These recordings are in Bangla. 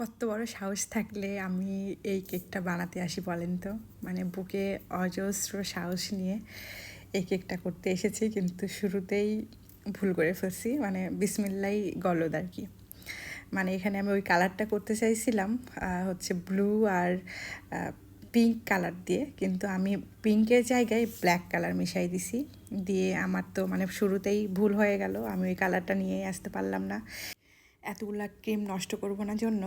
কত বড় সাহস থাকলে আমি এই কেকটা বানাতে আসি বলেন তো? মানে বুকে অজস্র সাহস নিয়ে এই কেকটা করতে এসেছি, কিন্তু শুরুতেই ভুল করে ফেলছি মানে বিসমিল্লাই গলদ আর কি। মানে এখানে আমি ওই কালারটা করতে চাইছিলাম হচ্ছে ব্লু আর পিঙ্ক কালার দিয়ে, কিন্তু আমি পিঙ্কের জায়গায় ব্ল্যাক কালার মিশাই দিছি। দিয়ে আমার তো মানে শুরুতেই ভুল হয়ে গেল, আমি ওই কালারটা নিয়েই আসতে পারলাম না। এতগুলা ক্রিম নষ্ট করব না জন্য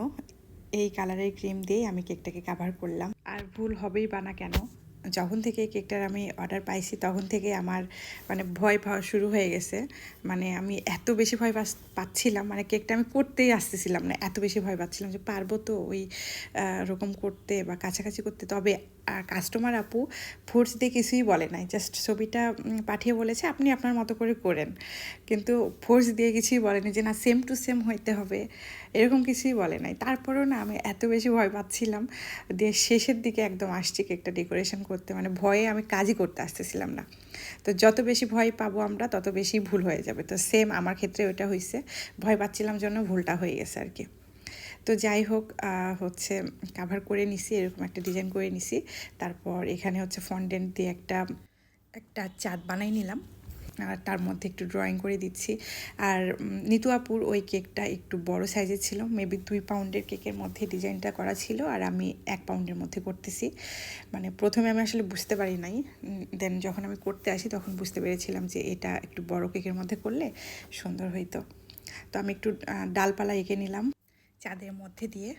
এই কালারের ক্রিম দিয়ে আমি কেকটাকে কাভার করলাম। আর ভুল হবেই বা না কেন, যখন থেকে কেকটার আমি অর্ডার পাইছি তখন থেকে আমার মানে ভয় পাওয়া শুরু হয়ে গেছে। মানে আমি এত বেশি ভয় পাচ্ছিলাম মানে কেকটা আমি করতেই আসতেছিলাম না, এত বেশি ভয় পাচ্ছিলাম যে পারব তো ওই রকম করতে বা কাছাকাছি করতে। তবে কাস্টমার আপু ফোর্স দিয়ে কিছুই বলে নাই। জাস্ট ছবিটা পাঠিয়ে বলেছে, আপনি আপনার মতো করে করেন। কিন্তু ফোর্স দিয়ে কিছুই বলেনি যে, না সেম টু সেম হইতে হবে। এরকম কিছুই বলে নাই। তারপরেও না, আমি এত বেশি ভয় পাচ্ছিলাম দিয়ে শেষের দিকে একদম আসছি কেকটা ডেকোরেশন করতে। মানে ভয়ে আমি কাজই করতে আসতেছিলাম না। তো যত বেশি ভয় পাবো আমরা, তত বেশি ভুল হয়ে যাবে। তো সেম আমার ক্ষেত্রে ওটা হয়েছে ভয় পাচ্ছিলাম জন্য ভুলটা হয়ে গেছে আর কি। তো যাই হোক হচ্ছে কাভার করে নিছি, এরকম একটা ডিজাইন করে নিছি। তারপর এখানে হচ্ছে ফন্ডেন্ট দিয়ে একটা একটা চাঁদ বানাই নিলাম। আর তার মধ্যে একটু ড্রয়িং করে দিচ্ছি। আর নিতু আপুর ওই কেকটা একটু বড় সাইজের ছিল মেবি দুই পাউন্ডের কেকের মধ্যে ডিজাইনটা করা ছিল, আর আমি এক পাউন্ডের মধ্যে করতেছি। মানে প্রথমে আমি আসলে বুঝতে পারি নাই দেন যখন আমি করতে আসি তখন বুঝতে পেরেছিলাম যে এটা একটু বড় কেকের মধ্যে করলে সুন্দর হইতো। তো আমি একটু ডালপালা এঁকে নিলাম। চাঁদের মধ্যে দিয়ে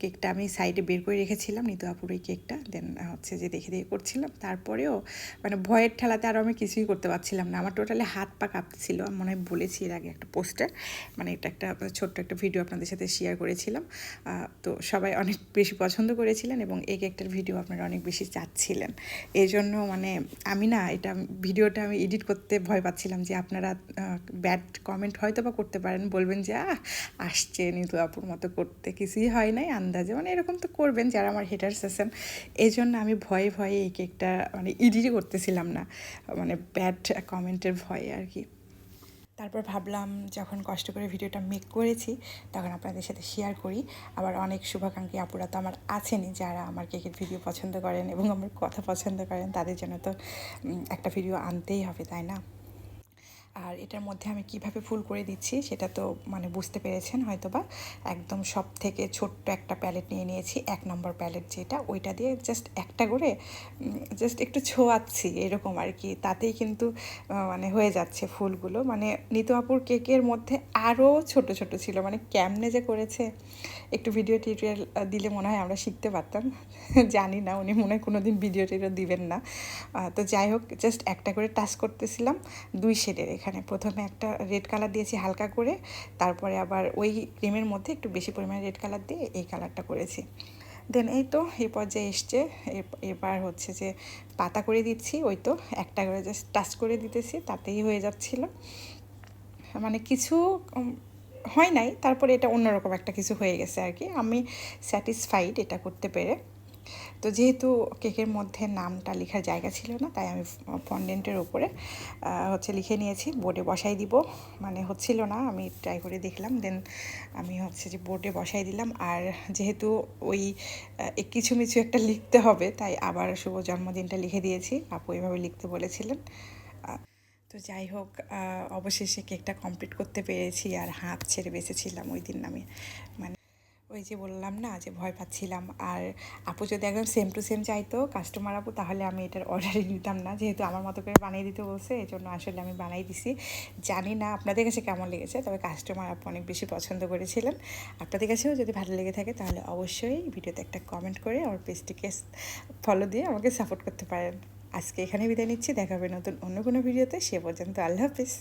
কেকটা আমি সাইডে বের করে রেখেছিলাম, নিতু আপুর এই কেকটা। দেন হচ্ছে যে দেখে দেখে করছিলাম। তারপরেও মানে ভয়ের ঠেলাতে আরও আমি কিছুই করতে পারছিলাম না। আমার টোটালি হাত পা কাঁপছিল মনে হয় বলেছি এর আগে একটা পোস্টার মানে এটা একটা ছোট্ট একটা ভিডিও আপনাদের সাথে শেয়ার করেছিলাম। তো সবাই অনেক বেশি পছন্দ করেছিলেন এবং এই কেকটার ভিডিও আপনারা অনেক বেশি চাচ্ছিলেন। এই জন্য মানে আমি না, এটা ভিডিওটা আমি এডিট করতে ভয় পাচ্ছিলাম যে আপনারা ব্যাড কমেন্ট হয়তো বা করতে পারেন। বলবেন যে আসছে নিতু আপুর মতো করতে। কিছুই হয় নাই আন্দাজে মানে এরকম তো করবেন যারা আমার হেটার্স আছেন। এই জন্য আমি ভয়ে ভয়ে এই কেকটা মানে এডিটই করতেছিলাম না। মানে ব্যাড কমেন্টের ভয়ে আর কি। তারপর ভাবলাম, যখন কষ্ট করে ভিডিওটা মেক করেছি, তখন আপনাদের সাথে শেয়ার করি। আবার অনেক শুভাকাঙ্ক্ষী আপুরা তো আমার আছেনই যারা আমার কেকের ভিডিও পছন্দ করেন এবং আমার কথা পছন্দ করেন, তাদের জন্য তো একটা ভিডিও আনতেই হবে, তাই না? আর এটার মধ্যে আমি কীভাবে ফুল করে দিচ্ছি সেটা তো মানে বুঝতে পেরেছেন হয়তো বা একদম সব থেকে ছোট্ট একটা প্যালেট নিয়ে নিয়েছি, এক নম্বর প্যালেট যেটা, ওইটা দিয়ে জাস্ট একটা করে জাস্ট একটু ছোঁয়াচ্ছি এরকম আর কি। তাতেই কিন্তু মানে হয়ে যাচ্ছে ফুলগুলো। মানে নিতু আপুর কেকের মধ্যে আরও ছোট ছোট ছিল মানে কেমনে যে করেছে, একটু ভিডিও টিউটোরিয়াল দিলে মনে হয় আমরা শিখতে পারতাম। জানি না, উনি মনে হয় কোনো দিন ভিডিও টিউটোরিয়াল দিবেন না। তো যাই হোক জাস্ট একটা করে টাচ করতেছিলাম, দুই শেডের এখানে। প্রথমে একটা রেড কালার দিয়েছি হালকা করে, তারপরে আবার ওই ক্রিমের মধ্যে একটু বেশি পরিমাণে রেড কালার দিয়ে এই কালারটা করেছি। দেন এই তো এই পর্যায়ে এসছে। এবার হচ্ছে যে পাতা করে দিচ্ছি, ওই তো একটা করে জাস্ট টাচ করে দিতেছি, তাতেই হয়ে যাচ্ছিল। মানে কিছু হয় নাই, তারপরে এটা অন্যরকম একটা কিছু হয়ে গেছে আর কি। আমি স্যাটিসফাইড এটা করতে পেরে। তো যেহেতু কেকের মধ্যে নামটা লেখার জায়গা ছিল না, তাই আমি ফন্ডেন্টের ওপরে হচ্ছে লিখে নিয়েছি, বোর্ডে বসাই দিব। মানে হচ্ছিল না, আমি ট্রাই করে দেখলাম দেন আমি হচ্ছে যে বোর্ডে বসাই দিলাম। আর যেহেতু ওই কিছু মিছু একটা লিখতে হবে, তাই আবার শুভ জন্মদিনটা লিখে দিয়েছি। আপু এভাবে লিখতে বলেছিলেন। তো যাই হোক অবশেষে কেকটা কমপ্লিট করতে পেরেছি, আর হাত ছেড়ে বেঁচেছিলাম ওই দিন আমি। মানে ওই যে বললাম না যে ভয় পাচ্ছিলাম। আর আপু যদি একদম সেম টু সেম চাইতো কাস্টমার আপু, তাহলে আমি এটার অর্ডারই নিতাম না। যেহেতু আমার মতো করে বানিয়ে দিতে বলছে এই জন্য আসলে আমি বানিয়ে দিছি। জানি না আপনাদের কাছে কেমন লেগেছে, তবে কাস্টমার আপু অনেক বেশি পছন্দ করেছিলেন। আপনাদের কাছেও যদি ভালো লেগে থাকে, তাহলে অবশ্যই ভিডিওতে একটা কমেন্ট করে আমার পেজটিকে ফলো দিয়ে আমাকে সাপোর্ট করতে পারেন। আজকে এখানে বিদায় নিচ্ছি, দেখা হবে নতুন অন্য কোনো ভিডিওতে সে পর্যন্ত আল্লাহ হাফিজ।